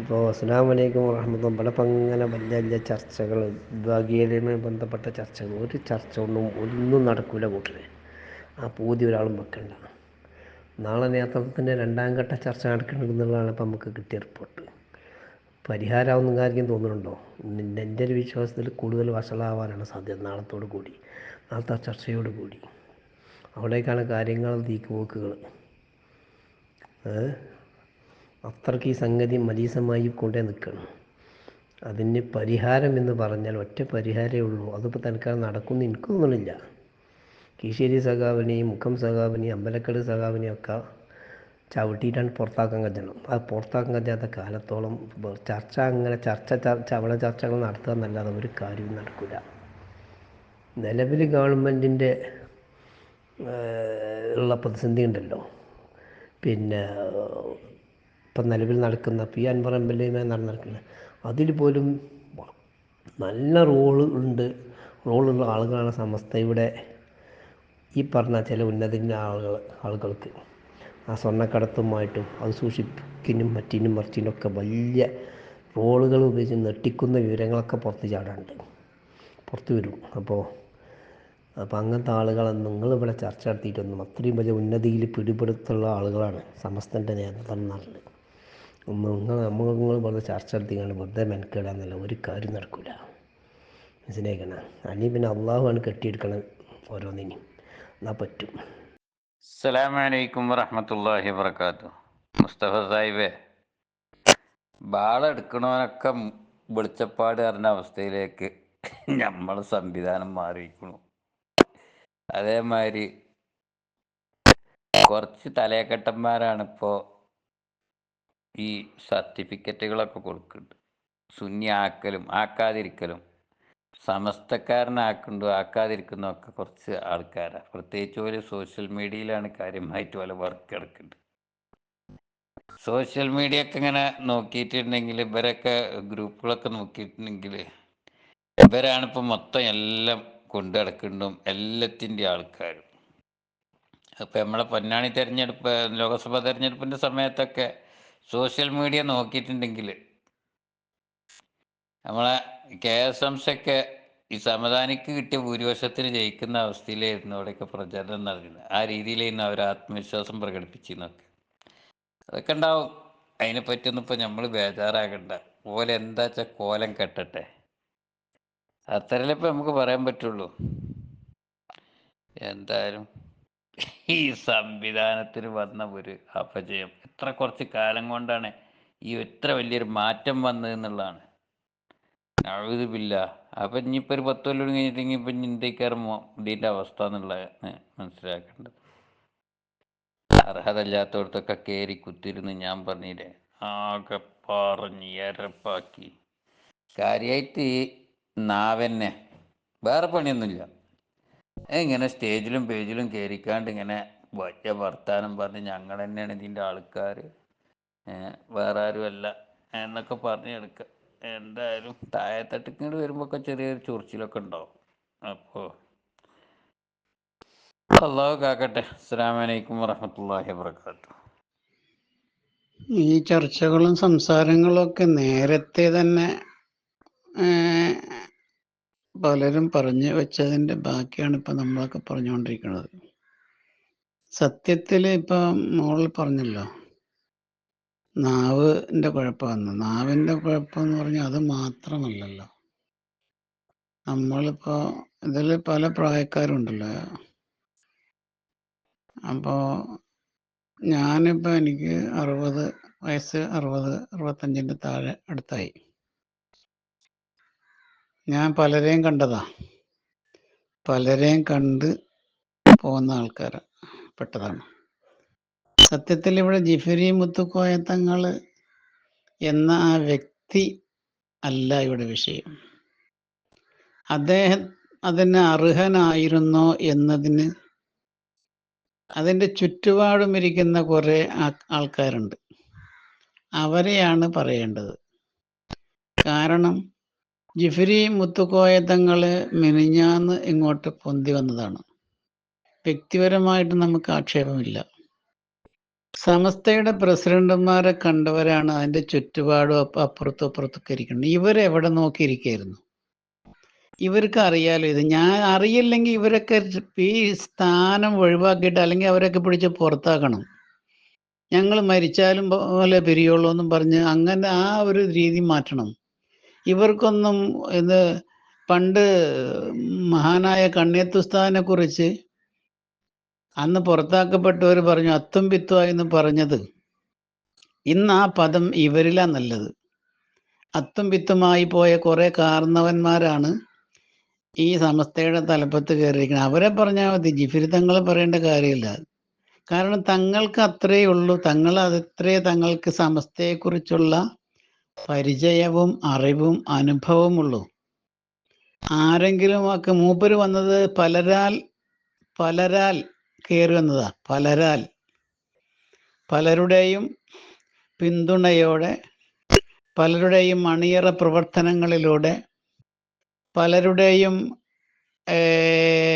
ഇപ്പോൾ അസ്സാം വലൈക്കും വറഹമത്തുള്ള ഇവിടെ ഇപ്പം വലിയ വലിയ ചർച്ചകൾ വിഭാഗീയതയുമായി ബന്ധപ്പെട്ട ചർച്ചകൾ. ഒരു ചർച്ച ഒന്നും ഒന്നും നടക്കില്ല കൂട്ടരെ. ആ പൂതി ഒരാളും വെക്കണ്ട. നാളെ നേതൃത്വത്തിന്റെ രണ്ടാം ഘട്ട ചർച്ച നടക്കണമെന്നുള്ളതാണ് ഇപ്പം നമുക്ക് കിട്ടിയ റിപ്പോർട്ട്. പരിഹാരമാവുന്ന കാര്യം തോന്നുന്നുണ്ടോ? എന്റെ ഒരു വിശ്വാസത്തിൽ കൂടുതൽ വഷളാവാനാണ് സാധ്യത നാളത്തോട് കൂടി നാളത്തെ ചർച്ചയോട് കൂടി. അവിടേക്കാണ് കാര്യങ്ങൾ തീക്കുപോക്കുകൾ അത്രയ്ക്ക് ഈ സംഗതി മലീസമായി കൊണ്ടേ നിൽക്കണം. അതിന് പരിഹാരം എന്ന് പറഞ്ഞാൽ ഒറ്റ പരിഹാരമേ ഉള്ളൂ. അതിപ്പോൾ തൽക്കാലം നടക്കുമെന്ന് എനിക്ക് കീശേരി സഖാവിനെയും മുഖം സഖാവിനെയും അമ്പലക്കട് സഖാവിനെയും ഒക്കെ ചവിട്ടിയിട്ടാണ് പുറത്താക്കാൻ കഴിഞ്ഞത് അത് പുറത്താക്കാൻ കഴിയാത്ത കാലത്തോളം ചർച്ച അങ്ങനെ ചർച്ച ചവള ചർച്ചകൾ നടത്തുക എന്നല്ലാതെ ഒരു കാര്യവും നടക്കില്ല നിലവിൽ ഗവൺമെന്റിന്റെ ഉള്ള പ്രതിസന്ധി ഉണ്ടല്ലോ. പിന്നെ ഇപ്പം നിലവിൽ നടക്കുന്ന പി അൻവർ എം എൽ എയുമായി നടന്നിരിക്കുന്നത് അതിൽ പോലും നല്ല റോൾ ഉണ്ട്. റോളുള്ള ആളുകളാണ് ഇവിടെ ഈ പറഞ്ഞ ചില ഉന്നതിന്റെ ആളുകൾ ആളുകൾക്ക്. ആ സ്വർണക്കടത്തുമായിട്ടും അത് സൂക്ഷിപ്പിക്കിനും മറ്റിനും മറിച്ചിനൊക്കെ വലിയ റോളുകൾ ഉപയോഗിച്ച് നെട്ടിക്കുന്ന വിവരങ്ങളൊക്കെ പുറത്ത് ചാടാണ്ട് പുറത്ത് വരും. അപ്പോൾ അപ്പോൾ അങ്ങനത്തെ ആളുകളെ നിങ്ങളിവിടെ ചർച്ച നടത്തിയിട്ടൊന്നും അത്രയും വലിയ ഉന്നതിയിൽ പിടിപെടുത്തുള്ള ആളുകളാണ് സമസ്തന്റെ നേതൃത്വം നാട്ടിൽ. നിങ്ങൾ നമ്മൾ വെറുതെ ചർച്ച നടത്തിക്കാണ്ട് വെറുതെ മെനക്കേടാന്നല്ല ഒരു കാര്യം നടക്കില്ല മനസ്സിലാക്കണം അല്ലെങ്കിൽ പിന്നെ അള്ളാഹുവാണ് കെട്ടിയെടുക്കണം ഓരോന്നിനും എന്നാൽ പറ്റും. അസ്സലാമലൈക്കും വറഹമത്തല്ലാഹി വർക്കാത്തു മുസ്തഫ സാഹിബേ ബാളെടുക്കണവനൊക്കെ വെളിച്ചപ്പാട് അറിഞ്ഞ അവസ്ഥയിലേക്ക് നമ്മൾ സംവിധാനം മാറിയിരിക്കണു അതേമാതിരി കുറച്ച് തലയക്കെട്ടന്മാരാണ് ഇപ്പോൾ ഈ സർട്ടിഫിക്കറ്റുകളൊക്കെ കൊടുക്കുന്നുണ്ട് സുന്നി ആക്കലും ആക്കാതിരിക്കലും. സമസ്തക്കാരനാക്കുണ്ടോ ആക്കാതിരിക്കുന്നതൊക്കെ കുറച്ച് ആൾക്കാരാണ് പ്രത്യേകിച്ച് ഒരു സോഷ്യൽ മീഡിയയിലാണ് കാര്യമായിട്ട് പല വർക്ക് എടുക്കുന്നുണ്ട് സോഷ്യൽ മീഡിയ ഒക്കെ ഇങ്ങനെ നോക്കിയിട്ടുണ്ടെങ്കിൽ ഇവരൊക്കെ ഗ്രൂപ്പുകളൊക്കെ നോക്കിയിട്ടുണ്ടെങ്കിൽ ഇവരാണ് ഇപ്പം മൊത്തം എല്ലാം കൊണ്ടു നടക്കുന്നുണ്ടും എല്ലാത്തിന്റെ ആൾക്കാരും. അപ്പം നമ്മളെ പൊന്നാണി തെരഞ്ഞെടുപ്പ് ലോക്സഭാ തെരഞ്ഞെടുപ്പിന്റെ സമയത്തൊക്കെ സോഷ്യൽ മീഡിയ നോക്കിയിട്ടുണ്ടെങ്കിൽ നമ്മളെ കെ എസ് എം ഒക്കെ ഈ സമദാനിക്ക് കിട്ടിയ ഭൂരിപക്ഷത്തിന് ജയിക്കുന്ന അവസ്ഥയിലായിരുന്നു അവിടെയൊക്കെ പ്രചരണം നടക്കുന്നത് ആ രീതിയിലായിരുന്നു അവർ ആത്മവിശ്വാസം പ്രകടിപ്പിച്ചെന്നൊക്കെ അതൊക്കെ ഉണ്ടാവും. അതിനെപ്പറ്റിയൊന്നും ഇപ്പം നമ്മൾ ബേജാറാകണ്ട. ഓലെ എന്താ വെച്ചാൽ കോലം കെട്ടട്ടെ. അത്രയല്ലേ ഇപ്പം നമുക്ക് പറയാൻ പറ്റുള്ളൂ. എന്തായാലും ഈ സംവിധാനത്തിന് വന്ന ഒരു അപജയം. എത്ര കുറച്ച് കാലം കൊണ്ടാണ് ഈ എത്ര വലിയൊരു മാറ്റം വന്നത് എന്നുള്ളതാണ്. അഴുതില്ല അപ്പം ഇനിയിപ്പോൾ ഒരു പത്ത് കൊല്ലം കഴിഞ്ഞിട്ടെങ്കിൽ ഇപ്പം ഇന്ത്യക്കാർ ഇതിന്റെ അവസ്ഥ എന്നുള്ള മനസ്സിലാക്കേണ്ടത്. അർഹതല്ലാത്തവർത്തൊക്കെ കയറി കുത്തിരുന്ന് ഞാൻ പറഞ്ഞില്ലേ ആകെ പറഞ്ഞ് എരപ്പാക്കി. കാര്യമായിട്ട് നാവന്നെ. വേറെ പണിയൊന്നുമില്ല. ഇങ്ങനെ സ്റ്റേജിലും പേജിലും കയറിക്കാണ്ട് ഇങ്ങനെ വലിയ വർത്താനം പറഞ്ഞ് ഞങ്ങൾ തന്നെയാണ് ഇതിന്റെ ആൾക്കാർ വേറെ ആരുമല്ല എന്നൊക്കെ പറഞ്ഞ് എടുക്കുക എന്തായാലും താഴെത്തട്ടിങ്ങോട്ട് വരുമ്പോൾ ഒക്കെ ചെറിയൊരു ചൊറിച്ചിലൊക്കെ ഉണ്ടാവും. അപ്പോൾ അള്ളാഹു കാക്കട്ടെ. അസ്സലാമലൈക്കും വറഹമത്തല്ലാഹി വാത്തു ഈ ചർച്ചകളും സംസാരങ്ങളും ഒക്കെ നേരത്തെ തന്നെ പലരും പറഞ്ഞു വെച്ചതിന്റെ ബാക്കിയാണ് ഇപ്പം നമ്മളൊക്കെ പറഞ്ഞുകൊണ്ടിരിക്കുന്നത്. സത്യത്തിൽ ഇപ്പം മോളിൽ പറഞ്ഞല്ലോ നാവിന്റെ കുഴപ്പമെന്ന്. നാവിന്റെ കുഴപ്പമെന്ന് പറഞ്ഞാൽ അത് മാത്രമല്ലല്ലോ. നമ്മളിപ്പോൾ ഇതിൽ പല പ്രായക്കാരുണ്ടല്ലോ. അപ്പോൾ ഞാനിപ്പോൾ എനിക്ക് അറുപത് വയസ്സ് അറുപത് അറുപത്തഞ്ചിന്റെ താഴെ അടുത്തായി. ഞാൻ പലരെയും കണ്ടതാ. പലരെയും കണ്ട് പോകുന്ന ആൾക്കാർ പെട്ടതാണ്. സത്യത്തിൽ ഇവിടെ ജിഫരി മുത്തുക്കോയ തങ്ങൾ എന്ന ആ വ്യക്തി അല്ല ഇവിടെ വിഷയം. അദ്ദേഹം അതിന് അർഹനായിരുന്നോ എന്നതിന് അതിന്റെ ചുറ്റുപാടും ഇരിക്കുന്ന കുറേ ആൾക്കാരുണ്ട്. അവരെയാണ് പറയേണ്ടത്. കാരണം ജിഫരി മുത്തുക്കോയ തങ്ങൾ മിനിഞ്ഞാന്ന് ഇങ്ങോട്ട് പൊന്തി വന്നതാണ്. വ്യക്തിപരമായിട്ട് നമുക്ക് ആക്ഷേപമില്ല. സമസ്തയുടെ പ്രസിഡന്റുമാരെ കണ്ടവരാണ് അതിന്റെ ചുറ്റുപാടും അപ്പൊ അപ്പുറത്തും അപ്പുറത്തൊക്കെ ഇരിക്കുന്നത്. ഇവരെവിടെ നോക്കിയിരിക്കായിരുന്നു? ഇവർക്ക് അറിയാലോ ഇത്. ഞാൻ അറിയില്ലെങ്കിൽ ഇവരൊക്കെ ഈ സ്ഥാനം ഒഴിവാക്കിയിട്ട് അല്ലെങ്കിൽ അവരൊക്കെ പിടിച്ച് പുറത്താക്കണം. ഞങ്ങൾ മരിച്ചാലും പോലെ പിരിയുള്ളൂ എന്നും പറഞ്ഞ് അങ്ങനെ ആ ഒരു രീതി മാറ്റണം. ഇവർക്കൊന്നും ഇത് പണ്ട് മഹാനായ കണ്ണിയത്തുസ്താദിനെ കുറിച്ച് അന്ന് പുറത്താക്കപ്പെട്ടവർ പറഞ്ഞു അത്തും പിത്തുവായി എന്ന് പറഞ്ഞത്. ഇന്ന് ആ പദം ഇവരിലാ നല്ലത്. അത്തും പിത്തുമായി പോയ കുറെ കാർന്നവന്മാരാണ് ഈ സമസ്തയുടെ തലപ്പത്ത് കയറിയിരിക്കുന്നത്. അവരെ പറഞ്ഞാൽ മതി ജിഫിരി തങ്ങൾ പറയേണ്ട കാര്യമില്ല. കാരണം തങ്ങൾക്ക് അത്രയേ ഉള്ളൂ. തങ്ങൾ അത്രേ തങ്ങൾക്ക് സമസ്തയെക്കുറിച്ചുള്ള പരിചയവും അറിവും അനുഭവവും ഉള്ളൂ ആരെങ്കിലും ഒക്കെ മൂപ്പര് വന്നത് പലരാൽ പലരാൽ കയറി വന്നതാ. പലരാൽ. പലരുടെയും പിന്തുണയോടെ പലരുടെയും അണിയറ പ്രവർത്തനങ്ങളിലൂടെ പലരുടെയും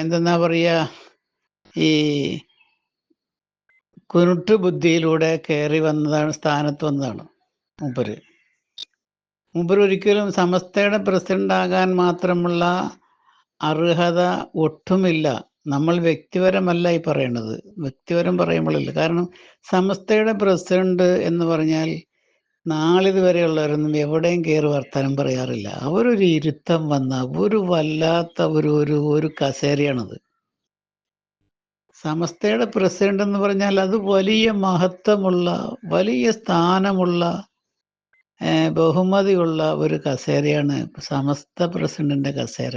എന്തെന്നാ പറയുക ഈ കുരുട്ടുബുദ്ധിയിലൂടെ കയറി വന്നതാണ് സ്ഥാനത്ത് വന്നതാണ് മൂപ്പര്. മൂപ്പര് ഒരിക്കലും സമസ്തയുടെ പ്രസിഡന്റ് ആകാൻ മാത്രമുള്ള അർഹത ഒട്ടുമില്ല. നമ്മൾ വ്യക്തിപരമല്ല ഈ പറയണത്. വ്യക്തിപരം പറയുമ്പോഴില്ല കാരണം സമസ്തയുടെ പ്രസിഡന്റ് എന്ന് പറഞ്ഞാൽ നാളിതുവരെയുള്ളവരൊന്നും എവിടെയും കയറി വർത്തമാനം പറയാറില്ല. അവരൊരു ഇരുത്തം വന്ന ഒരു വല്ലാത്ത ഒരു ഒരു ഒരു കസേരയാണത്. സമസ്തയുടെ പ്രസിഡന്റ് എന്ന് പറഞ്ഞാൽ അത് വലിയ മഹത്വമുള്ള വലിയ സ്ഥാനമുള്ള ബഹുമതിയുള്ള ഒരു കസേരയാണ് സമസ്ത പ്രസിഡന്റിന്റെ കസേര.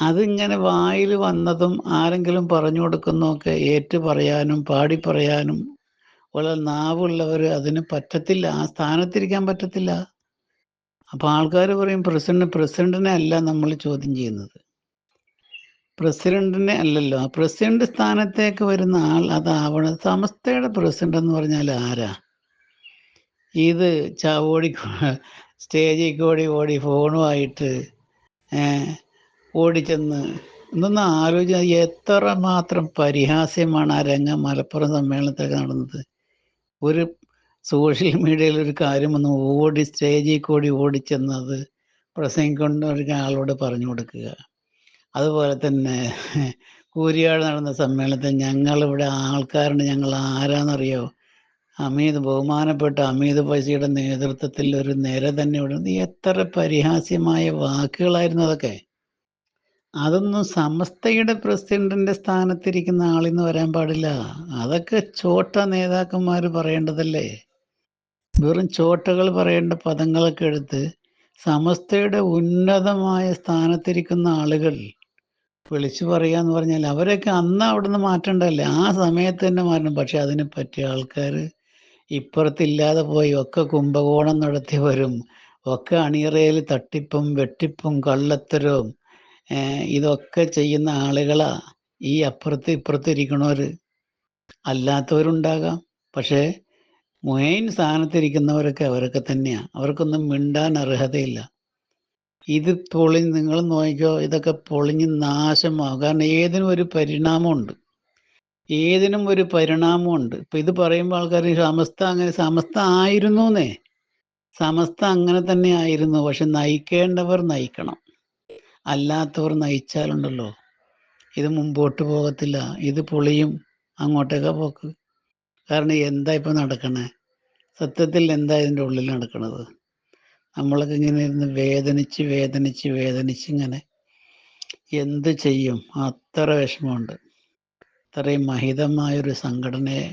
അതിങ്ങനെ വായിൽ വന്നതും ആരെങ്കിലും പറഞ്ഞു കൊടുക്കുന്നതൊക്കെ ഏറ്റു പറയാനും പാടി പറയാനും ഉള്ള നാവുള്ളവർ അതിന് പറ്റത്തില്ല ആ സ്ഥാനത്തിരിക്കാൻ പറ്റത്തില്ല. അപ്പൊ ആൾക്കാർ പറയും പ്രസിഡന്റ് പ്രസിഡന്റിനെ അല്ല നമ്മൾ ചോദ്യം ചെയ്യുന്നത്. പ്രസിഡന്റിനെ അല്ലല്ലോ ആ പ്രസിഡന്റ് സ്ഥാനത്തേക്ക് വരുന്ന ആൾ അതാവണം. സമസ്തയുടെ പ്രസിഡന്റ് എന്ന് പറഞ്ഞാൽ ആരാ? ഇത് ഓടി സ്റ്റേജിൽ കൂടി ഓടി ഫോണുമായിട്ട് ഓടിച്ചെന്ന് ഇന്നൊന്ന് ആലോചിച്ച എത്ര മാത്രം പരിഹാസ്യമാണ് ആ രംഗം മലപ്പുറം സമ്മേളനത്തിലൊക്കെ നടന്നത്. ഒരു സോഷ്യൽ മീഡിയയിൽ ഒരു കാര്യം ഒന്ന് ഓടി സ്റ്റേജിൽ കൂടി ഓടിച്ചെന്നത് പ്രസംഗിക്കൊണ്ട് ഒരാളോട് പറഞ്ഞു കൊടുക്കുക. അതുപോലെ തന്നെ കൂരിയാട് നടന്ന സമ്മേളനത്തിൽ ഞങ്ങളിവിടെ ആൾക്കാരുണ്ട് ഞങ്ങൾ ആരാന്നറിയോ? അമീദ് ബഹുമാനപ്പെട്ട അമീത് പൈസയുടെ നേതൃത്വത്തിൽ ഒരു നിര തന്നെ വിടുന്നത് എത്ര പരിഹാസ്യമായ വാക്കുകളായിരുന്നു അതൊക്കെ. അതൊന്നും സമസ്തയുടെ പ്രസിഡന്റിന്റെ സ്ഥാനത്തിരിക്കുന്ന ആളിന്ന് വരാൻ പാടില്ല. അതൊക്കെ ചോട്ട നേതാക്കന്മാർ പറയേണ്ടതല്ലേ? വെറും ചോട്ടകൾ പറയേണ്ട പദങ്ങളൊക്കെ എടുത്ത് സമസ്തയുടെ ഉന്നതമായ സ്ഥാനത്തിരിക്കുന്ന ആളുകൾ വിളിച്ചു പറയാന്ന് പറഞ്ഞാൽ അവരൊക്കെ അന്ന് അവിടുന്ന് മാറ്റണ്ടല്ലേ? ആ സമയത്ത് തന്നെ മാറ്റണം. പക്ഷെ അതിന് പറ്റിയ ആൾക്കാർ ഇപ്പുറത്തില്ലാതെ പോയി ഒക്കെ കുംഭകോണം നടത്തിയവരും ഒക്കെ അണിയറയിൽ തട്ടിപ്പും വെട്ടിപ്പും കള്ളത്തരവും. ഇതൊക്കെ ചെയ്യുന്ന ആളുകളാ ഈ അപ്പുറത്ത് ഇപ്പുറത്ത് ഇരിക്കണവര്. അല്ലാത്തവരുണ്ടാകാം. പക്ഷേ മെയിൻ സ്ഥാനത്തിരിക്കുന്നവരൊക്കെ അവരൊക്കെ തന്നെയാ. അവർക്കൊന്നും മിണ്ടാൻ അർഹതയില്ല. ഇത് പൊളിഞ്ഞ് നിങ്ങൾ നോക്കിക്കോ ഇതൊക്കെ പൊളിഞ്ഞ് നാശമാകും കാരണം ഏതിനും ഒരു പരിണാമമുണ്ട്. ഏതിനും ഒരു പരിണാമമുണ്ട്. ഇപ്പൊ ഇത് പറയുമ്പോൾ ആൾക്കാർ സമസ്ത അങ്ങനെ സമസ്ത ആയിരുന്നു എന്നേ സമസ്ത അങ്ങനെ തന്നെ ആയിരുന്നു. പക്ഷെ നയിക്കേണ്ടവർ നയിക്കണം. അല്ലാത്തവർ നയിച്ചാലുണ്ടല്ലോ. ഇത് മുമ്പോട്ട് പോകത്തില്ല. ഇത് പൊളിയും. അങ്ങോട്ടേക്കാ പോക്ക്. കാരണം എന്താ ഇപ്പൊ നടക്കണേ? സത്യത്തിൽ എന്താ ഇതിന്റെ ഉള്ളിൽ നടക്കണത്? നമ്മളൊക്കെ ഇങ്ങനെ ഇരുന്ന് വേദനിച്ച് വേദനിച്ച് വേദനിച്ച് ഇങ്ങനെ എന്ത് ചെയ്യും? അത്ര വിഷമമുണ്ട്. ഇത്രയും മഹിതമായൊരു സംഘടനയെ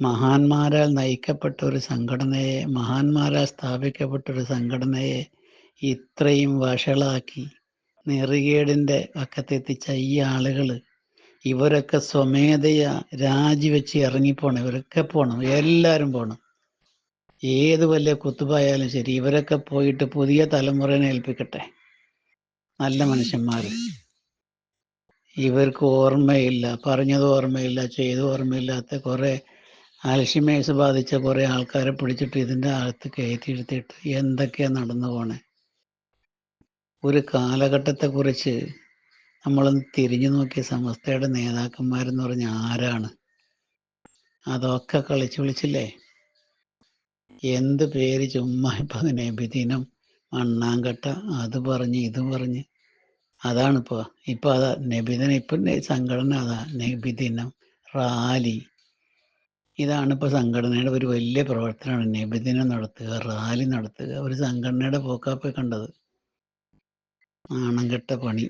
മഹാന്മാരാൽ നയിക്കപ്പെട്ട ഒരു സംഘടനയെ മഹാന്മാരാൽ സ്ഥാപിക്കപ്പെട്ട ഒരു സംഘടനയെ ഇത്രയും വഷളാക്കി നെറികേടിന്റെ പക്കത്തെത്തിച്ച ഈ ആളുകൾ ഇവരൊക്കെ സ്വമേധയ രാജിവെച്ച് ഇറങ്ങിപ്പോണം ഇവരൊക്കെ പോകണം എല്ലാവരും പോകണം ഏത് വലിയ കുത്തുബായാലും ശരി ഇവരൊക്കെ പോയിട്ട് പുതിയ തലമുറനെ ഏൽപ്പിക്കട്ടെ. നല്ല മനുഷ്യന്മാർ ഇവർക്ക് ഓർമ്മയില്ല പറഞ്ഞത് ഓർമ്മയില്ല ചെയ്ത് ഓർമ്മയില്ലാത്ത കുറേ അൽഷിമേഴ്സ് ബാധിച്ച കുറെ ആൾക്കാരെ പിടിച്ചിട്ട് ഇതിന്റെ അകത്ത് കയറ്റിയിരുത്തിയിട്ട് എന്തൊക്കെയാണ് നടന്നു പോണേ? ഒരു കാലഘട്ടത്തെക്കുറിച്ച് നമ്മളൊന്ന് തിരിഞ്ഞു നോക്കിയ സമസ്തയുടെ നേതാക്കന്മാരെന്ന് പറഞ്ഞ ആരാണ്? അതൊക്കെ കളിച്ചു വിളിച്ചില്ലേ? എന്ത് പേര് ചുമ്മാ ഇപ്പൊ അതിനെ നബിദിനം മണ്ണാങ്കട്ട അത് പറഞ്ഞ് ഇത് പറഞ്ഞ് അതാണിപ്പോ. ഇപ്പൊ അതാ നബിദിനം ഇപ്പൊ സംഘടന അതാ നബിദിനം റാലി. ഇതാണ് സംഘടനയുടെ ഒരു വലിയ പ്രവർത്തനമാണ് നബിദിനം നടത്തുക റാലി നടത്തുക. ഒരു സംഘടനയുടെ പോക്കാപ്പ് കണ്ടത്. നാണം പണി.